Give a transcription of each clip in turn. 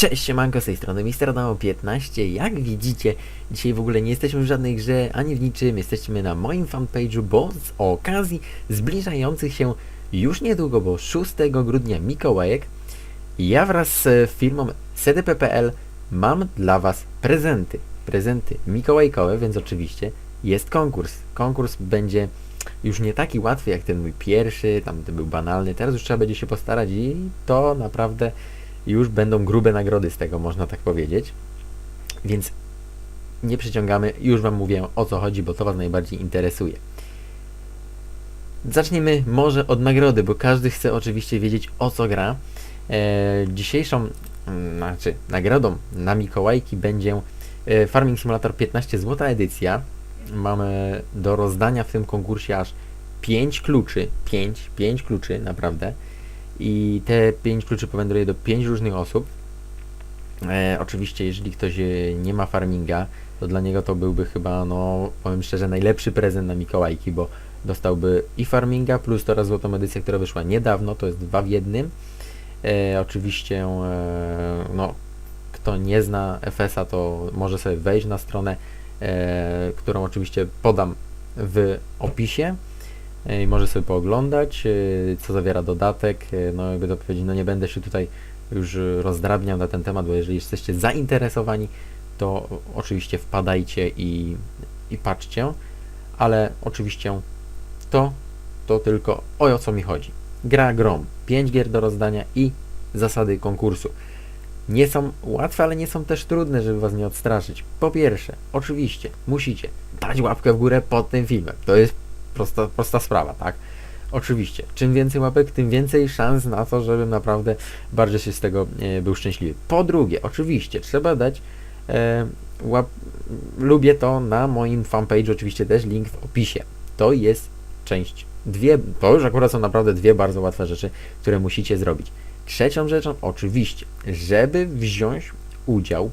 Cześć, siemanko, z tej strony Mister Adamo 15. Jak widzicie, dzisiaj w ogóle nie jesteśmy w żadnej grze, ani w niczym. Jesteśmy na moim fanpage'u, bo z okazji zbliżających się już niedługo, bo 6 grudnia Mikołajek, ja wraz z firmą CDP.pl mam dla Was prezenty. Prezenty mikołajkowe, więc oczywiście jest konkurs. Konkurs będzie już nie taki łatwy jak ten mój pierwszy, tam ten był banalny. Teraz już trzeba będzie się postarać i to naprawdę już będą grube nagrody z tego, można tak powiedzieć. Więc nie przyciągamy, już Wam mówię o co chodzi, bo to Was najbardziej interesuje. Zacznijmy może od nagrody, bo każdy chce oczywiście wiedzieć o co gra. E, dzisiejszą, mm, znaczy nagrodą na Mikołajki będzie e, Farming Simulator 15 złota edycja. Mamy do rozdania w tym konkursie aż 5 kluczy, 5, 5 kluczy naprawdę i te 5 kluczy powędruje do 5 różnych osób. E, oczywiście, jeżeli ktoś e, nie ma farminga, to dla niego to byłby chyba, no powiem szczerze, najlepszy prezent na Mikołajki, bo dostałby i farminga plus teraz złotą edycję, która wyszła niedawno, to jest dwa w jednym. E, oczywiście, e, no, kto nie zna FS-a, to może sobie wejść na stronę, e, którą oczywiście podam w opisie i może sobie pooglądać, e, co zawiera dodatek. E, No jakby to powiedzieć, no nie będę się tutaj już rozdrabniał na ten temat, bo jeżeli jesteście zainteresowani, to oczywiście wpadajcie i, i patrzcie, ale oczywiście to, to tylko o co mi chodzi. Gra grom, 5 gier do rozdania i zasady konkursu. Nie są łatwe, ale nie są też trudne, żeby was nie odstraszyć. Po pierwsze, oczywiście, musicie dać łapkę w górę pod tym filmem. To jest prosta, prosta sprawa, tak? Oczywiście, czym więcej łapek, tym więcej szans na to, żebym naprawdę bardziej się z tego e, był szczęśliwy. Po drugie, oczywiście, trzeba dać e, łap... Lubię to na moim fanpage, oczywiście też link w opisie. To jest część dwie, to już akurat są naprawdę dwie bardzo łatwe rzeczy, które musicie zrobić. Trzecią rzeczą, oczywiście, żeby wziąć udział e,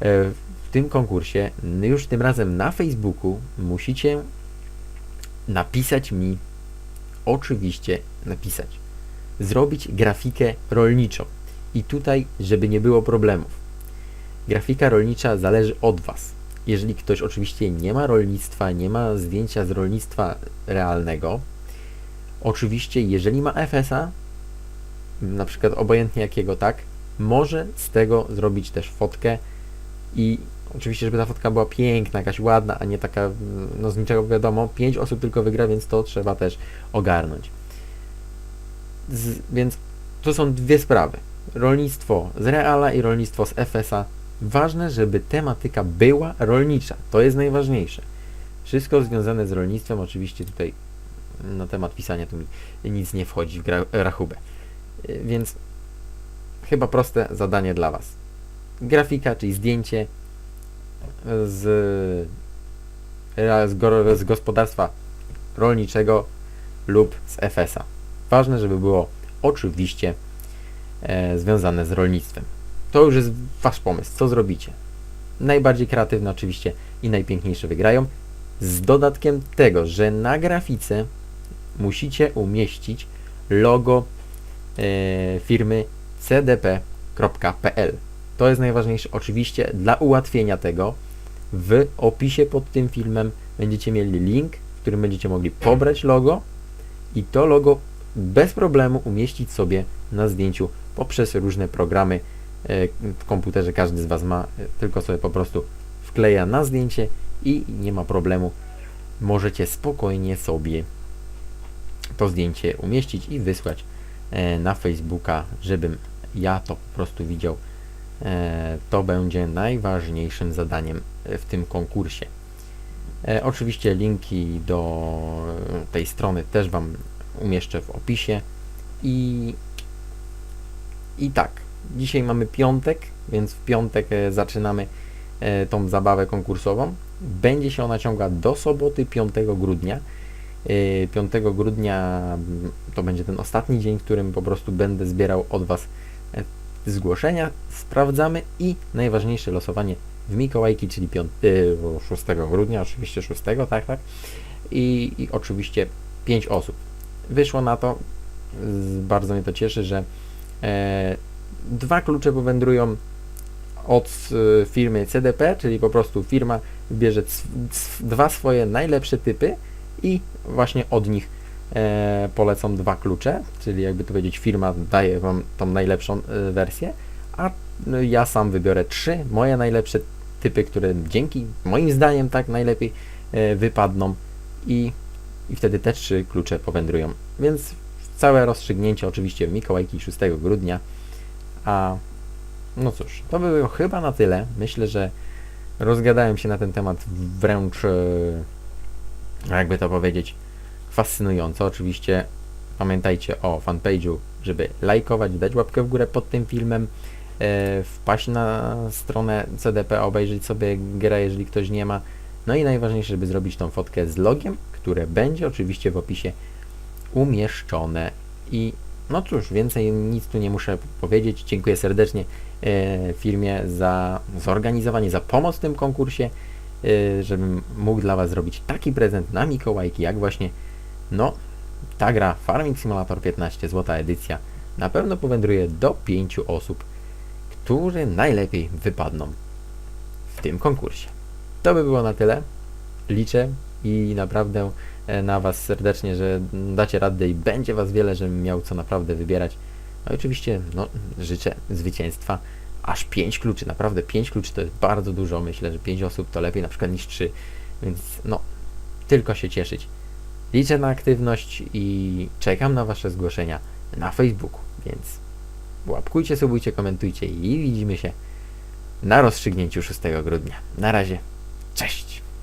w tym konkursie, już tym razem na Facebooku, musicie napisać mi, oczywiście napisać, zrobić grafikę rolniczą. I tutaj, żeby nie było problemów. Grafika rolnicza zależy od Was. Jeżeli ktoś oczywiście nie ma rolnictwa, nie ma zdjęcia z rolnictwa realnego, oczywiście, jeżeli ma FS-a, na przykład obojętnie jakiego, tak, może z tego zrobić też fotkę i oczywiście, żeby ta fotka była piękna, jakaś ładna, a nie taka, no z niczego wiadomo, 5 osób tylko wygra, więc to trzeba też ogarnąć. Z, więc to są dwie sprawy. Rolnictwo z Reala i rolnictwo z FS-a. Ważne, żeby tematyka była rolnicza. To jest najważniejsze. Wszystko związane z rolnictwem, oczywiście tutaj na temat pisania tu mi nic nie wchodzi w rachubę. Więc chyba proste zadanie dla Was. Grafika, czyli zdjęcie z, z, go- z gospodarstwa rolniczego lub z FS-a. Ważne, żeby było oczywiście e, związane z rolnictwem. To już jest Wasz pomysł. Co zrobicie? Najbardziej kreatywne oczywiście i najpiękniejsze wygrają. Z dodatkiem tego, że na grafice musicie umieścić logo e, firmy cdp.pl. To jest najważniejsze. Oczywiście dla ułatwienia tego w opisie pod tym filmem będziecie mieli link, w którym będziecie mogli pobrać logo i to logo bez problemu umieścić sobie na zdjęciu poprzez różne programy e, w komputerze. Każdy z Was ma, e, tylko sobie po prostu wkleja na zdjęcie i nie ma problemu. Możecie spokojnie sobie to zdjęcie umieścić i wysłać e, na Facebooka, żebym ja to po prostu widział. E, To będzie najważniejszym zadaniem e, w tym konkursie. E, Oczywiście linki do tej strony też Wam umieszczę w opisie. I, i tak, dzisiaj mamy piątek, więc w piątek zaczynamy tą zabawę konkursową. Będzie się ona ciągła do soboty 5 grudnia. E, 5 grudnia mm, to będzie ten ostatni dzień, w którym po prostu będę zbierał od Was zgłoszenia, sprawdzamy i najważniejsze losowanie w Mikołajki, czyli 5, y, 6 grudnia, oczywiście 6, tak, tak. I, i oczywiście 5 osób. Wyszło na to, bardzo mnie to cieszy, że e, dwa klucze powędrują od y, firmy CDP, czyli po prostu firma bierze dwa swoje najlepsze typy i właśnie od nich e, polecą dwa klucze, czyli jakby to powiedzieć firma daje Wam tą najlepszą e, wersję, a no, ja sam wybiorę trzy moje najlepsze typy, które dzięki moim zdaniem tak najlepiej e, wypadną i, i wtedy te trzy klucze powędrują. Więc całe rozstrzygnięcie oczywiście w Mikołajki 6 grudnia, a no cóż, to by było chyba na tyle. Myślę, że rozgadałem się na ten temat wręcz, jakby to powiedzieć, fascynująco. Oczywiście pamiętajcie o fanpage'u, żeby lajkować, dać łapkę w górę pod tym filmem, e, wpaść na stronę CDP, obejrzeć sobie grę, jeżeli ktoś nie ma. No i najważniejsze, żeby zrobić tą fotkę z logiem, które będzie oczywiście w opisie umieszczone. I no cóż, więcej nic tu nie muszę powiedzieć. Dziękuję serdecznie e, firmie za zorganizowanie, za pomoc w tym konkursie, e, żebym mógł dla Was zrobić taki prezent na Mikołajki, jak właśnie, no, ta gra Farming Simulator 15, złota edycja, na pewno powędruje do 5 osób, które najlepiej wypadną w tym konkursie. To by było na tyle. Liczę i naprawdę e, na Was serdecznie, że dacie radę i będzie Was wiele, żebym miał co naprawdę wybierać. No i oczywiście no, życzę zwycięstwa. Aż 5 kluczy, naprawdę 5 kluczy to jest bardzo dużo. Myślę, że 5 osób to lepiej na przykład niż 3, więc no, tylko się cieszyć. Liczę na aktywność i czekam na Wasze zgłoszenia na Facebooku, więc łapkujcie, subujcie, komentujcie i widzimy się na rozstrzygnięciu 6 grudnia. Na razie, cześć!